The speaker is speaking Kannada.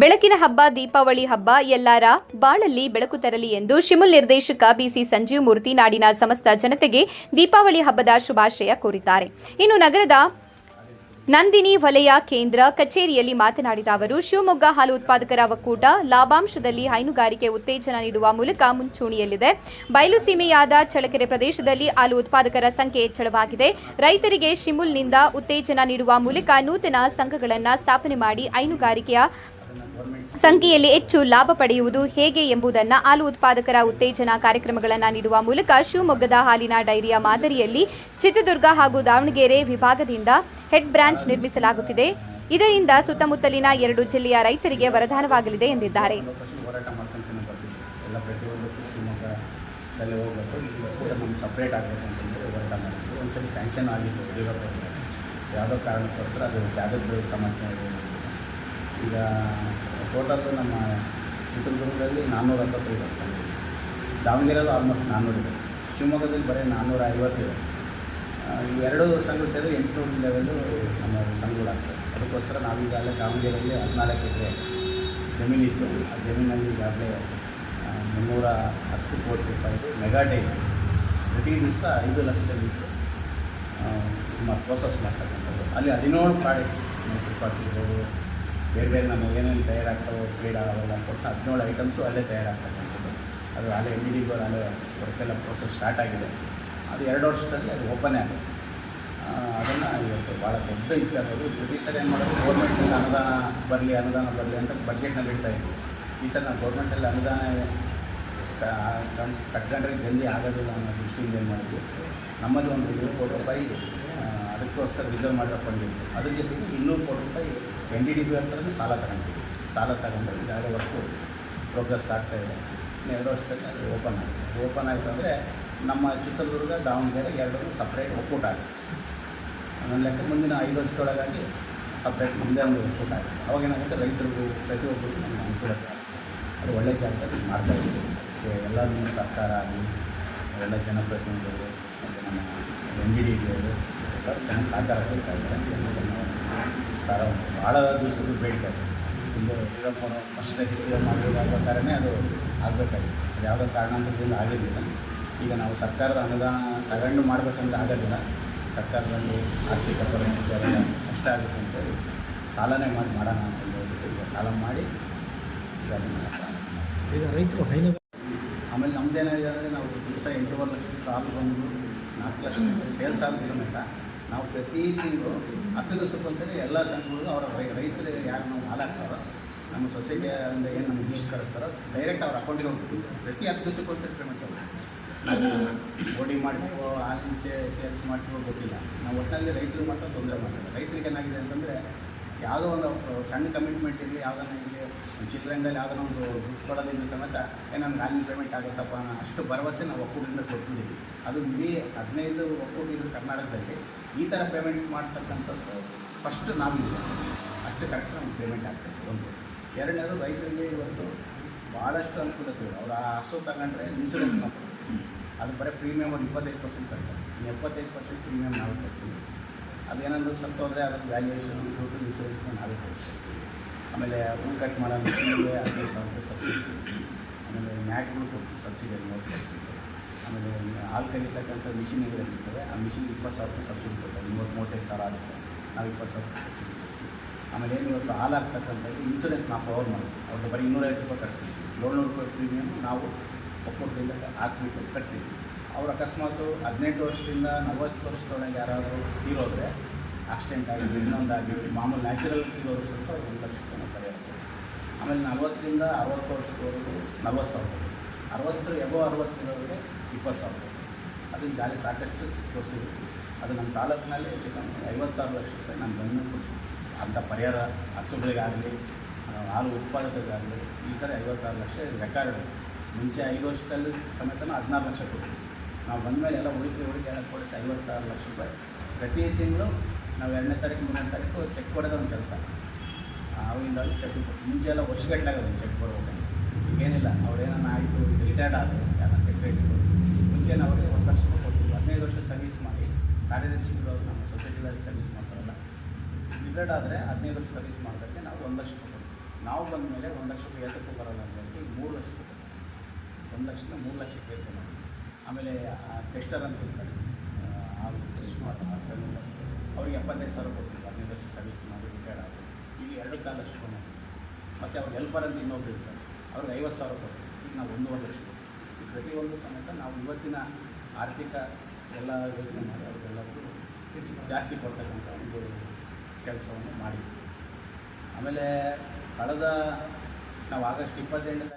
ಬೆಳಕಿನ ಹಬ್ಬ, ದೀಪಾವಳಿ ಹಬ್ಬ, ಎಲ್ಲರ ಬಾಳಲ್ಲಿ ಬೆಳಕು ತರಲಿ ಎಂದು ಶಿಮುಲ್ ನಿರ್ದೇಶಕ ಬಿಸಿ ಸಂಜೀವ್ ಮೂರ್ತಿ ನಾಡಿನ ಸಮಸ್ತ ಜನತೆಗೆ ದೀಪಾವಳಿ ಹಬ್ಬದ ಶುಭಾಶಯ ಕೋರಿದ್ದಾರೆ. ಇನ್ನು ನಗರದ ನಂದಿನಿ ವಲಯ ಕೇಂದ್ರ ಕಚೇರಿಯಲ್ಲಿ ಮಾತನಾಡಿದ ಅವರು, ಶಿವಮೊಗ್ಗ ಹಾಲು ಉತ್ಪಾದಕರ ಒಕ್ಕೂಟ ಲಾಭಾಂಶದಲ್ಲಿ ಹೈನುಗಾರಿಕೆ ಉತ್ತೇಜನ ನೀಡುವ ಮೂಲಕ ಮುಂಚೂಣಿಯಲ್ಲಿದೆ. ಬಯಲು ಸೀಮೆಯಾದ ಚಳ್ಳಕೆರೆ ಪ್ರದೇಶದಲ್ಲಿ ಹಾಲು ಉತ್ಪಾದಕರ ಸಂಖ್ಯೆ ಹೆಚ್ಚಳವಾಗಿದೆ. ರೈತರಿಗೆ ಶಿಮುಲ್ನಿಂದ ಉತ್ತೇಜನ ನೀಡುವ ಮೂಲಕ ನೂತನ ಸಂಘಗಳನ್ನು ಸ್ಥಾಪನೆ ಮಾಡಿ ಹೈನುಗಾರಿಕೆಯ ಸಂಖ್ಯೆಯಲ್ಲಿ ಹೆಚ್ಚು ಲಾಭ ಪಡೆಯುವುದು ಹೇಗೆ ಎಂಬುದನ್ನು ಹಾಲು ಉತ್ಪಾದಕರ ಉತ್ತೇಜನ ಕಾರ್ಯಕ್ರಮಗಳನ್ನು ನೀಡುವ ಮೂಲಕ ಶಿವಮೊಗ್ಗದ ಹಾಲಿನ ಡೈರಿಯ ಮಾದರಿಯಲ್ಲಿ ಚಿತ್ರದುರ್ಗ ಹಾಗೂ ದಾವಣಗೆರೆ ವಿಭಾಗದಿಂದ ಹೆಡ್ ಬ್ರಾಂಚ್ ನಿರ್ಮಿಸಲಾಗುತ್ತಿದೆ. ಇದರಿಂದ ಸುತ್ತಮುತ್ತಲಿನ ಎರಡು ಜಿಲ್ಲೆಯ ರೈತರಿಗೆ ವರದಾನವಾಗಲಿದೆ ಎಂದಿದ್ದಾರೆ. ಯಾವುದೋ ಕಾರಣಕ್ಕೋಸ್ಕರ ಅದು ಜಾಗದ ಸಮಸ್ಯೆ ಈಗ ಟೋಟಲ್ ನಮ್ಮ ಚಿತ್ರದುರ್ಗದಲ್ಲಿ ನಾನ್ನೂರ ಹತ್ತತ್ತೈದು ವರ್ಷ ದಾವಣಗೆರೆಯಲ್ಲೂ ಆಲ್ಮೋಸ್ಟ್ ನಾನ್ನೂರಿದೆ ಶಿವಮೊಗ್ಗದಲ್ಲಿ ಬರೀ ನಾನ್ನೂರ ಐವತ್ತಿದೆ. ಇವೆರಡು ಸಂಘಗಳು ಸೇರಿ ಎಂಟುನೂರು ಲೆವೆಲ್ಲು ನಮ್ಮ ಸಂಘಗಳಾಗ್ತವೆ. ಅದಕ್ಕೋಸ್ಕರ ನಾವೀಗಾಗಲೇ ದಾವಣಗೆರೆಯಲ್ಲಿ ಹದಿನಾಲ್ಕು ಎಕರೆ ಜಮೀನಿತ್ತು ಆ ಜಮೀನಲ್ಲಿ ಈಗಾಗಲೇ ಮುನ್ನೂರ ಹತ್ತು ಕೋಟಿ ರೂಪಾಯಿದು ಮೆಗಾ ಡೈರಿ ಪ್ರತಿ ದಿವಸ ಐದು ಲಕ್ಷ ಇತ್ತು ಮತ್ತು ಪ್ರೋಸೆಸ್ ಮಾಡ್ತಕ್ಕಂಥದ್ದು. ಅಲ್ಲಿ ಹದಿನೇಳು ಪ್ರಾಡಕ್ಟ್ಸ್ ಮೈಸೂರು ಪಾಕ್ ಇರ್ಬೋದು ಬೇರೆ ಬೇರೆ ನಮ್ಮ ಏನೇನು ತಯಾರಾಗ್ತಾವೋ ಕ್ರೀಡ ಅವೆಲ್ಲ ಕೊಟ್ಟು ಹದಿನೇಳು ಐಟಮ್ಸು ಅಲ್ಲೇ ತಯಾರಾಗ್ತಕ್ಕಂಥದ್ದು. ಅದು ಅಲ್ಲೇ ಡಿ ಅಲ್ಲೇ ವರ್ಕೆಲ್ಲ ಪ್ರೋಸೆಸ್ ಸ್ಟಾರ್ಟ್ ಆಗಿದೆ. ಅದು ಎರಡು ವರ್ಷದಲ್ಲಿ ಅದು ಓಪನ್ ಆಗುತ್ತೆ. ಅದನ್ನು ಇವತ್ತು ಭಾಳ ದೊಡ್ಡ ಇಚ್ಛಾಗೋದು ಪ್ರತಿ ಸಲ ಏನು ಮಾಡೋದು ಗೌರ್ಮೆಂಟಿಂದ ಅನುದಾನ ಬರಲಿ ಅನುದಾನ ಬರಲಿ ಅಂತ ಬಜೆಟ್ನಲ್ಲಿ ಇಡ್ತಾ ಇದ್ವಿ. ಈ ಸಲ ನಾವು ಗೌರ್ಮೆಂಟಲ್ಲಿ ಅನುದಾನ ಕಟ್ಕೊಂಡ್ರೆ ಜಲ್ದಿ ಆಗೋದಿಲ್ಲ ಅನ್ನೋ ದೃಷ್ಟಿಯಿಂದ ಏನು ಮಾಡಿದ್ವಿ. ನಮ್ಮಲ್ಲಿ ಒಂದು ಇನ್ನೂರು ಕೋಟಿ ರೂಪಾಯಿ ಅದಕ್ಕೋಸ್ಕರ ರಿಸರ್ವ್ ಮಾಡಿರೋ ಫಂಡ್ ಇತ್ತು ಅದ್ರ ಜೊತೆಗೆ ಇನ್ನೂರು ಕೋಟಿ ರೂಪಾಯಿ ಎನ್ ಡಿ ಡಿ ಬಿ ಹತ್ರನೇ ಸಾಲ ತಗೊಂಡಿದ್ವಿ ಸಾಲ ತಗೊಂಡು ಈಗಾಗಲೇ ವರ್ಕು ಪ್ರೋಗ್ರೆಸ್ ಆಗ್ತಾ ಇದೆ. ಎರಡು ವರ್ಷದಲ್ಲಿ ಅದು ಓಪನ್ ಆಗುತ್ತೆ ಓಪನ್ ಆಯಿತು ಅಂದರೆ ನಮ್ಮ ಚಿತ್ರದುರ್ಗ, ದಾವಣಗೆರೆ ಎರಡೂ ಸಪ್ರೇಟ್ ಒಕ್ಕೂಟ ಆಗುತ್ತೆ. ನನ್ನ ಲೆಕ್ಕ ಮುಂದಿನ ಐದು ವರ್ಷದೊಳಗಾಗಿ ಸಪ್ರೇಟ್ ಮುಂದೆ ಒಂದು ಒಕ್ಕೂಟ ಆಗುತ್ತೆ. ಅವಾಗ ಏನಾಗುತ್ತೆ? ರೈತರಿಗೂ, ಪ್ರತಿಯೊಬ್ಬರಿಗೂ ನಮಗೆ ಆಗುತ್ತೆ. ಅದು ಒಳ್ಳೆ ಜಾಗದಲ್ಲಿ ಮಾಡ್ತಾ ಇದ್ದೀವಿ. ಎಲ್ಲರೂ ಸರ್ಕಾರ ಆಗಲಿ, ಎಲ್ಲ ಜನಪ್ರತಿನಿಧಿಗಳು, ಮತ್ತು ನಮ್ಮ ಎನ್ ಡಿ ಡಿ ಅವರು ಎಲ್ಲರೂ ಚೆನ್ನಾಗಿ ಸಹಕಾರ ಕೊಡ್ತಾ ಇದ್ದಾರೆ. ಪ್ರಾರಂಭ ಭಾಳ ದಿವಸಗಳು ಬೇಡಿಕೆ ಇದೆ ಹಿಂದೆ ಯಡಿಯೂರಪ್ಪನವರು ವರ್ಷದಲ್ಲಿ ಸಿ ಎಂ ಆಗಿರೋದಾಗಬೇಕಾದ್ರೆ ಅದು ಆಗಬೇಕಾಗಿತ್ತು. ಅದು ಯಾವುದೋ ಕಾರಣಾಂತರದಿಂದ ಆಗಿರಲಿಲ್ಲ. ಈಗ ನಾವು ಸರ್ಕಾರದ ಅನುದಾನ ತಗೊಂಡು ಮಾಡಬೇಕಂದ್ರೆ ಆಗೋದಿಲ್ಲ. ಸರ್ಕಾರದಲ್ಲಿ ಆರ್ಥಿಕ ಪರಿಸ್ಥಿತಿ ಅದೆಲ್ಲ ಕಷ್ಟ ಆಗುತ್ತೆ ಅಂತೇಳಿ ಸಾಲನೇ ಮಾಡಿ ಮಾಡೋಣ ಅಂತ ಹೇಳ್ಬಿಟ್ಟು ಈಗ ಸಾಲ ಮಾಡಿ ಈಗ ಅದನ್ನು ಈಗ ರೈತರು ಹೈನು ಆಮೇಲೆ ನಮ್ದೇನಾಗಿದೆ ಅಂದರೆ ನಾವು ದಿವಸ ಎಂಟೂವರೆ ಲಕ್ಷ ಹಾಲು ಬಂದು ನಾಲ್ಕು ಲಕ್ಷ ಸೇಲ್ಸ್ ಆದ ಸಮೇತ. ನಾವು ಪ್ರತಿ ತಿಂಗಳು ಹತ್ತು ದಿವಸಕ್ಕೊಂದ್ಸರಿ ಎಲ್ಲ ಸಂಘಗಳಿಗೂ ಅವರ ರೈತರು ಯಾರು ನಾವು ಹಾಲಾಗ್ತಾರೋ ನಮ್ಮ ನಮ್ಮ ಸೊಸೈಟಿಯಿಂದ ಏನು ನಮ್ಗೆ ಇಷ್ಟು ಕಳಿಸ್ತಾರೋ ಡೈರೆಕ್ಟ್ ಅವ್ರ ಅಕೌಂಟಿಗೆ ಹೋಗ್ಬಿಟ್ಟು ಪ್ರತಿ ಹತ್ತು ದಿವಸಕ್ಕೆ ಒಂದ್ಸರಿ ಪೇಮೆಂಟ್ ಓಡಿ ಮಾಡ್ತೀವೋ ಸೇ ಸೇಲ್ಸ್ ಮಾಡ್ತೀವೋ ಗೊತ್ತಿಲ್ಲ. ನಾವು ಒಟ್ಟಿನಲ್ಲಿ ರೈತರು ಮಾತ್ರ ತೊಂದರೆ ಮಾಡ್ತಾರೆ. ರೈತರಿಗೆ ಏನಾಗಿದೆ ಅಂತಂದರೆ, ಯಾವುದೋ ಒಂದು ಸಣ್ಣ ಕಮಿಟ್ಮೆಂಟ್ ಇರಲಿ ಯಾವುದನ್ನ ಇರಲಿ ಚಿಲ್ಡ್ರನ್ನಲ್ಲಿ ಯಾವುದೋ ಒಂದು ದುಡ್ಡು ಕೊಡೋದಿಂದ ಸಮೇತ ಏನು ನಮ್ಗೆ ಹಾಲಿನ ಪೇಮೆಂಟ್ ಆಗುತ್ತಪ್ಪ ಅಷ್ಟು ಭರವಸೆ ನಾವು ಒಕ್ಕೂಟದಿಂದ ಕೊಟ್ಬಿಟ್ಟಿದ್ವಿ ಅದು ಇಡೀ ಹದಿನೈದು ಒಕ್ಕೂಟ ಇದ್ರು ಕರ್ನಾಟಕದಲ್ಲಿ ಈ ಥರ ಪೇಮೆಂಟ್ ಮಾಡ್ತಕ್ಕಂಥದ್ದು ಫಸ್ಟ್ ನಾವಿಲ್ಲ. ಅಷ್ಟು ಕರೆಕ್ಟ್ ನಮ್ಗೆ ಪೇಮೆಂಟ್ ಆಗ್ತದೆ. ಒಂದು. ಎರಡನೇದು ರೈತರಿಗೆ ಇವತ್ತು ಭಾಳಷ್ಟು ಅನುಕೂಲತೆ ಅವ್ರು ಆ ಹಸು ತಗೊಂಡ್ರೆ ಇನ್ಸೂರೆನ್ಸ್ ನಾವು ಅದು ಬರೀ ಪ್ರೀಮಿಯಮ್ ಒಂದು ಇಪ್ಪತ್ತೈದು ಪರ್ಸೆಂಟ್ ಕಟ್ತಾರೆ ಇನ್ನು ಎಪ್ಪತ್ತೈದು ಪರ್ಸೆಂಟ್ ಪ್ರೀಮಿಯಮ್ ನಾವು ಕಟ್ತೀವಿ ಅದೇನಾದರೂ ಸತ್ತೋದ್ರೆ ಅದ್ರ ವ್ಯಾಲ್ಯೂಯೇಷನ್ ದುಡ್ಡು ಇನ್ಸೂರೆನ್ಸ್ನ ನಾವೇ ಕೊಡಿಸ್ತೀವಿ ಆಮೇಲೆ ಹೂ ಕಟ್ ಮಾಡೋದು ಹದಿನೈದು ಸಾವಿರ ರೂಪಾಯಿ ಸಬ್ಸಿಡಿ ಆಮೇಲೆ ಮ್ಯಾಟ್ಗಳು ಕೊಡ್ತೀವಿ ಸಬ್ಸಿಡಿ ಕೊಡ್ತೀವಿ ಆಮೇಲೆ ಹಾಲು ಕರಿತಕ್ಕಂಥ ಇರ್ತವೆ ಆ ಮಿಷಿನ್ಗೆ ಇಪ್ಪತ್ತು ಸಾವಿರ ರೂಪಾಯಿ ಸಬ್ಸಿಡಿ ಕೊಡ್ತಾರೆ. ಮೂವತ್ತು, ಮೂವತ್ತೈದು ಸಾವಿರ ಆಗುತ್ತೆ. ನಾವು ಇಪ್ಪತ್ತು ಸಾವಿರ ರೂಪಾಯಿ ಸಬ್ಸಿಡಿ ಆಮೇಲೆ ಏನು ಇವತ್ತು ಹಾಲು ಹಾಕ್ತಕ್ಕಂಥದ್ದು ಇನ್ಸೂರೆನ್ಸ್ ನಾವು ಕವರ್ ಮಾಡ್ತೀವಿ. ಅವ್ರದ್ದು ಬರೀ ಇನ್ನೂರೈವತ್ತು ರೂಪಾಯಿ ಕಟ್ಸ್ತೀವಿ ಏಳ್ನೂರು ರೂಪಾಯಿ ಪ್ರೀಮಿಯಮ್ ನಾವು ಒಕ್ಕೂಟದಿಂದ ಹಾಕ್ಬಿಟ್ಟು ಕಟ್ತೀವಿ. ಅವ್ರು ಅಕಸ್ಮಾತು ಹದಿನೆಂಟು ವರ್ಷದಿಂದ ನಲ್ವತ್ತು ವರ್ಷದೊಳಗೆ ಯಾರಾದರೂ ತೀರೋದ್ರೆ ಆಕ್ಸಿಡೆಂಟ್ ಆಗಿ ಇನ್ನೊಂದಾಗಿ ಮಾಮೂಲು ನ್ಯಾಚುರಲ್ ತೀರೋರು ಸ್ವಲ್ಪ ಒಂದು ಲಕ್ಷ ಪರಿಹಾರ ಆಮೇಲೆ ನಲ್ವತ್ತರಿಂದ ಅರವತ್ತು ವರ್ಷದವರೆಗೂ ನಲ್ವತ್ತು ಸಾವಿರ. ಅರವತ್ತರ ಎಬೋ ಅರವತ್ತು ಕಿಲೋವರೆಗೆ ಇಪ್ಪತ್ತು ಸಾವಿರ. ಅದು ಈಗಾಗಲೇ ಸಾಕಷ್ಟು ತೋರಿಸಿದ್ವಿ ಅದು ನಮ್ಮ ತಾಲೂಕಿನಲ್ಲಿ ಹೆಚ್ಚು ಕಮ್ಮಿ ಐವತ್ತಾರು ಲಕ್ಷ ರೂಪಾಯಿ ನಮ್ಮ ಗಮನ ಕೊಡಿಸಿದ್ರು ಅಂಥ ಪರಿಹಾರ ಹಸುಗಳಿಗಾಗಲಿ ಹಾಲು ಉತ್ಪಾದಕರಿಗಾಗಲಿ ಈ ಥರ ಐವತ್ತಾರು ಲಕ್ಷ ರೆಕಾರ್ಡ್ ಮುಂಚೆ ಐದು ವರ್ಷದಲ್ಲಿ ಸಮೇತ ಹದಿನಾರು ಲಕ್ಷ ಕೊಟ್ಟಿದ್ವಿ ನಾವು ಬಂದಮೇಲೆ ಎಲ್ಲ ಉಳಿಕೆ ಉಳಿಕೆ ಎಲ್ಲ ಕೊಡಿಸಿ ಐವತ್ತಾರು ಲಕ್ಷ ರೂಪಾಯಿ ಪ್ರತಿ ತಿಂಗಳು ನಾವು ಎರಡನೇ ತಾರೀಕು, ಮೂರನೇ ತಾರೀಕು ಚೆಕ್ ಕೊಡೋದು ಒಂದು ಕೆಲಸ. ಅವಾಗಿಂದ ಚೆಕ್ ಕೊಡ್ತೀವಿ. ಮುಂಚೆ ಎಲ್ಲ ವರ್ಷಗಟ್ಟಲೆ ಆಗೋದು ಚೆಕ್ ಕೊಡ್ಬೇಕು ಈಗೇನಿಲ್ಲ ಅವ್ರೇನನ್ನ ಆಯಿತು ರಿಟೈರ್ಡ್ ಆದರು ಯಾರು ಸೆಕ್ರೆಟರಿ ಮುಂಚೆನ ಅವರಿಗೆ ಒಂದು ಲಕ್ಷ ರೂಪಾಯಿ ಕೊಡ್ತೀವಿ ಹದಿನೈದು ವರ್ಷ ಸರ್ವಿಸ್ ಮಾಡಿ ಕಾರ್ಯದರ್ಶಿಗಳು ಅವರು ನಮ್ಮ ಸೊಸೈಟಿಗಳಲ್ಲಿ ಸರ್ವಿಸ್ ಮಾಡ್ತಾರಲ್ಲ. ರಿಟೈರ್ಡ್ ಆದರೆ ಹದಿನೈದು ವರ್ಷ ಸರ್ವಿಸ್ ಮಾಡೋದಕ್ಕೆ ನಾವು ಒಂದು ಲಕ್ಷ ರೂಪಾಯಿ ನಾವು ಬಂದ ಮೇಲೆ ಒಂದು ಲಕ್ಷ ರೂಪಾಯಿ ಏತಕ್ಕೂ ಬರೋಲ್ಲ ಅಂತ ಹೇಳಿ ಮೂರು ಲಕ್ಷ ರೂಪಾಯಿ ಒಂದು ಲಕ್ಷದಿಂದ ಮೂರು ಲಕ್ಷಕ್ಕೆ ಏರಿಕೆ ಮಾಡಿ ಆಮೇಲೆ ಟೆಸ್ಟರ್ ಅಂತ ಇರ್ತಾರೆ. ಆ ಟೆಸ್ಟ್ ಮಾಡ್ತಾರೆ ಆ ಅವ್ರಿಗೆ ಎಪ್ಪತ್ತೈದು ಸಾವಿರ ಕೊಡ್ತೀವಿ. ಹದಿನೈದು ವರ್ಷ ಸರ್ವಿಸ್ ಮಾಡಿ ರಿಟೈರ್ಡ್ ಆಗಿ ಈಗ ಎರಡು ಕಾಲು ಲಕ್ಷ ರೂಪಾಯಿ ಮತ್ತು ಅವ್ರು ಹೆಲ್ಪರ್ ಅಂತ ಇನ್ನೊಬ್ರು ಇರ್ತಾರೆ. ಅವ್ರಿಗೆ ಐವತ್ತು ಸಾವಿರ ಕೊಡ್ತೀವಿ. ಈಗ ನಾವು ಒಂದೂವರೆ ಲಕ್ಷ ಈ ಪ್ರತಿಯೊಂದು ಸಮೇತ ನಾವು ಇವತ್ತಿನ ಆರ್ಥಿಕ ಎಲ್ಲ ಯೋಜನೆ ಮಾಡಿ ಅವ್ರಿಗೆಲ್ಲರಿಗೂ ಹೆಚ್ಚು ಜಾಸ್ತಿ ಕೊಡ್ತಕ್ಕಂಥ ಒಂದು ಕೆಲಸವನ್ನು ಮಾಡಿದ್ವಿ ಆಮೇಲೆ ಕಳೆದ, ನಾವು ಆಗಸ್ಟ್ ಇಪ್ಪತ್ತೆಂಟನೇ